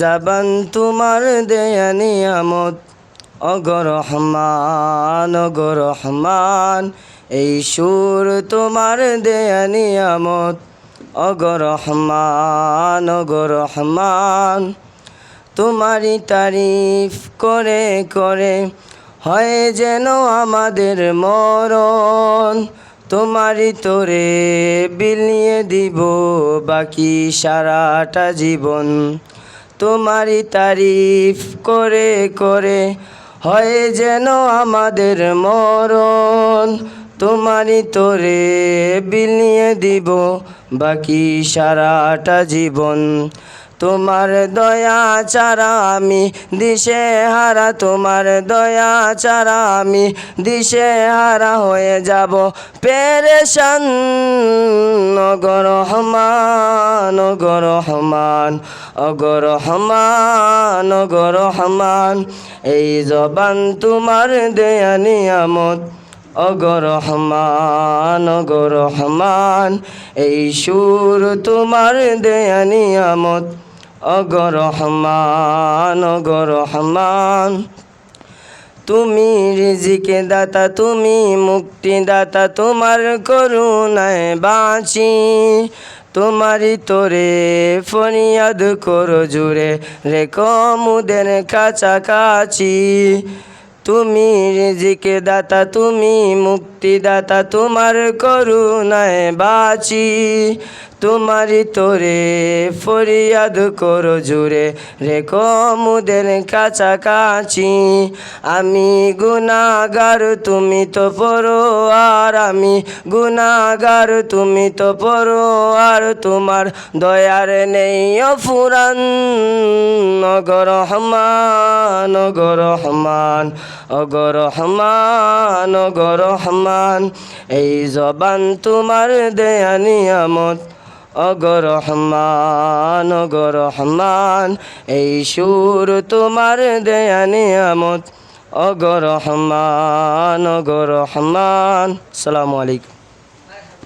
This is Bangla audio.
জাবান তোমার দেয়া নিয়ামত। অগরহমান অগরহমান এই সুর তোমার দেয়া নিয়ামত। অগরহমান অগরহমান তোমারই তারিফ করে করে হয় যেন আমাদের মরণ। তোমারই তোরে বিলিয়ে দিব বাকি সারাটা জীবন। তোমারই তারিফ করে করে হয় যেন আমাদের মরণ। তোমারই তোরে বিলিয়ে দিব বাকি সারাটা জীবন। তোমার দয়া চারা আমি দিশে হারা, তোমার দয়া চারা আমি দিশে হারা হয়ে যাব। পেরেশান অগরহমান অগরহমান অগরহমান অগরহমান এই জবান তোমার দেয়া নিয়ামত। অগরহমান অগরহমান এই সুর তোমার দেয়া নিয়ামত। অগরহমান অগরহমান তুমি রিজিকে দাতা তুমি মুক্তি দাতা তোমার করুণায় বাঁচি। তোমারই তোরে ফরিয়াদ করো জুড়ে। রে কমুদের কাছাকাছি। তুমি রিজিকে দাতা তুমি মুক্তিদাতা, তোমার করুণায় বাঁচি। তোমারই তোরে ফরিয়াদ করো জুড়ে। রে কমুদের কাছাকাছি। আমি গুনাগার, তুমি তো পড়ো আর আমি গুনাগার, তুমি তো পড়ো আর তোমার দয়ার নেই। অফুরান অগরহমান অগরহমান অগরহমান অগরহমান এই জবান তোমার দেয়া নিয়ামত। অগরহমান অগরহমান এই সুর তোমার দেয়া নিয়ামত। অগর রহমান সালামু আলাইকুম।